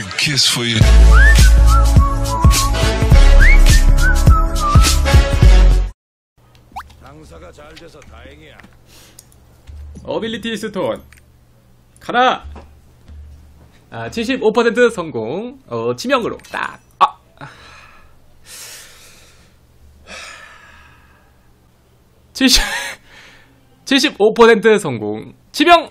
big kiss for you. 장사가 잘 돼서 다행이야. 어빌리티 스톤. 가라! 아, 75% 성공. 어, 치명으로. 딱. 아. 칠십 75% 성공. 치명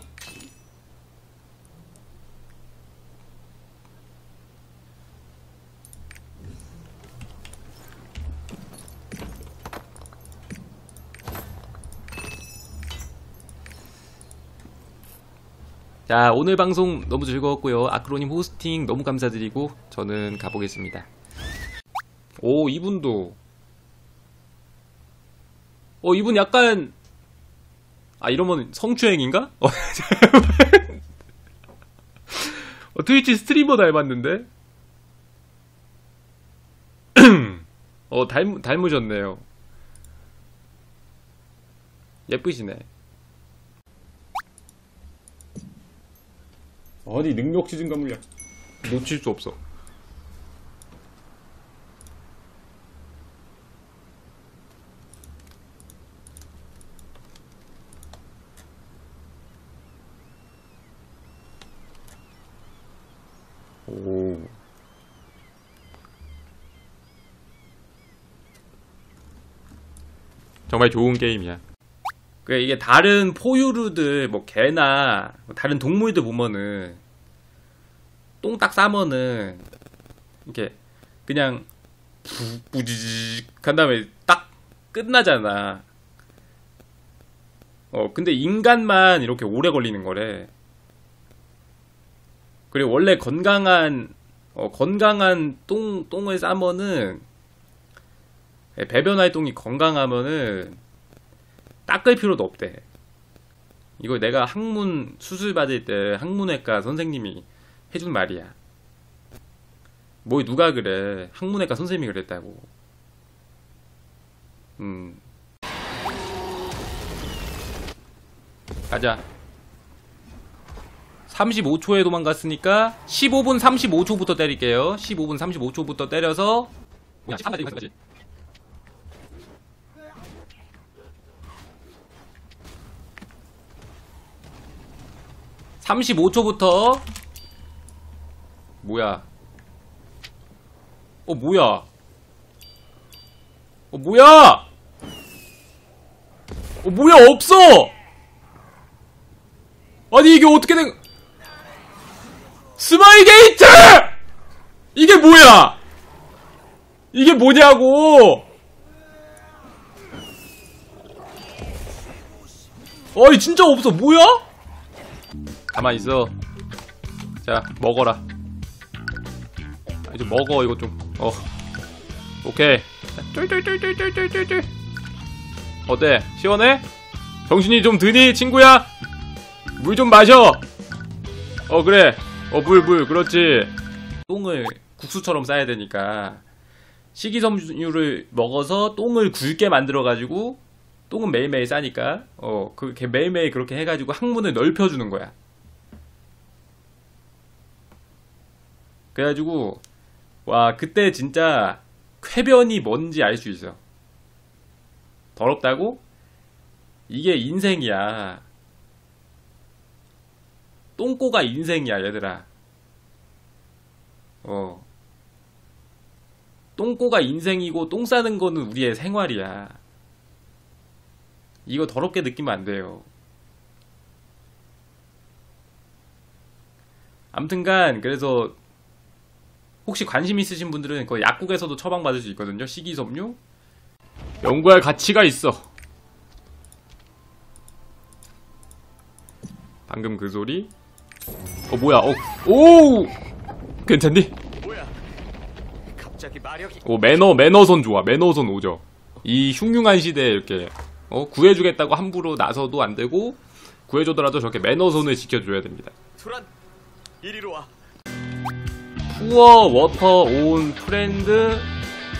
자 오늘 방송 너무 즐거웠고요. 아크로님 호스팅 너무 감사드리고 저는 가보겠습니다. 오 이분도. 어 이분 약간 아 이러면 성추행인가? 어, 어, 트위치 스트리머 닮았는데? 어 닮, 닮으셨네요. 예쁘시네 아니 능력 지진가 물량 놓칠 수 없어. 오. 정말 좋은 게임이야 그 이게 다른 포유류들 뭐 개나 뭐 다른 동물들 보면은 똥딱 싸면은 이렇게 그냥 부부지직 한 다음에 딱 끝나잖아. 어 근데 인간만 이렇게 오래 걸리는 거래. 그리고 원래 건강한 어, 건강한 똥 똥을 싸면은 예, 배변 활동이 건강하면은 닦을 필요도 없대. 이거 내가 학문 수술 받을 때 학문외과 선생님이 해준 말이야. 뭐 누가 그래? 학문외과 선생님이 그랬다고. 음. 가자. 35초에 도망갔으니까 15분 35초부터 때릴게요. 15분 35초부터 때려서 뭐야, 13까지 35초부터. 뭐야? 어 뭐야? 어 뭐야? 어 뭐야? 없어! 아니 이게 어떻게 된 스마일 게이트! 이게 뭐야? 이게 뭐냐고? 어이 진짜 없어. 뭐야 가만 있어. 자, 먹어라. 이제 먹어 이거 좀. 어. 오케이. 쫄쫄쫄쫄쫄쫄쫄. 어때? 시원해? 정신이 좀 드니 친구야? 물 좀 마셔. 어 그래. 어물물 그렇지. 똥을 국수처럼 싸야 되니까 식이섬유를 먹어서 똥을 굵게 만들어 가지고 똥은 매일매일 싸니까 어 그렇게 매일매일 그렇게 해가지고 항문을 넓혀주는 거야. 그래가지고 와 그때 진짜 쾌변이 뭔지 알 수 있어. 더럽다고? 이게 인생이야. 똥꼬가 인생이야 얘들아. 어. 똥꼬가 인생이고 똥 싸는 거는 우리의 생활이야. 이거 더럽게 느끼면 안 돼요. 암튼간 그래서 혹시 관심 있으신 분들은 그 약국에서도 처방받을 수 있거든요. 식이섬유. 연구할 가치가 있어. 방금 그 소리. 어 뭐야? 어 오! 괜찮니? 뭐야? 갑자기 마력이 오 매너 매너선 좋아. 매너선 오죠. 이 흉흉한 시대에 이렇게 어 구해주겠다고 함부로 나서도 안 되고 구해주더라도 저렇게 매너선을 지켜줘야 됩니다. 이리로 와. 푸어 워터 온 프렌드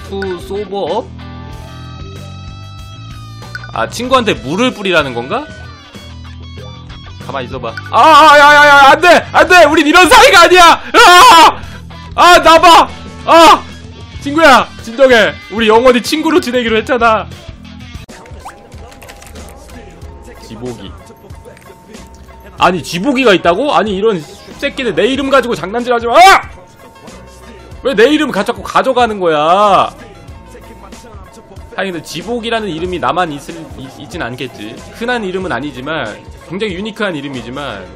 투 소버업? 아 친구한테 물을 뿌리라는 건가? 가만 있어봐. 아야야야 안돼 안돼 우린 이런 사이가 아니야. 아! 나봐! 아! 친구야, 진정해. 우리 영원히 친구로 지내기로 했잖아. 지보기. 아니, 지보기가 있다고? 아니, 이런 새끼들 내 이름 가지고 장난질 하지 마! 왜 내 이름 가, 자꾸 가져가는 거야? 다행히도 지복이라는 이름이 나만 있을, 있, 있진 않겠지. 흔한 이름은 아니지만, 굉장히 유니크한 이름이지만,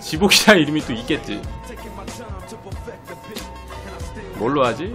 지복이라는 이름이 또 있겠지. 뭘로 하지?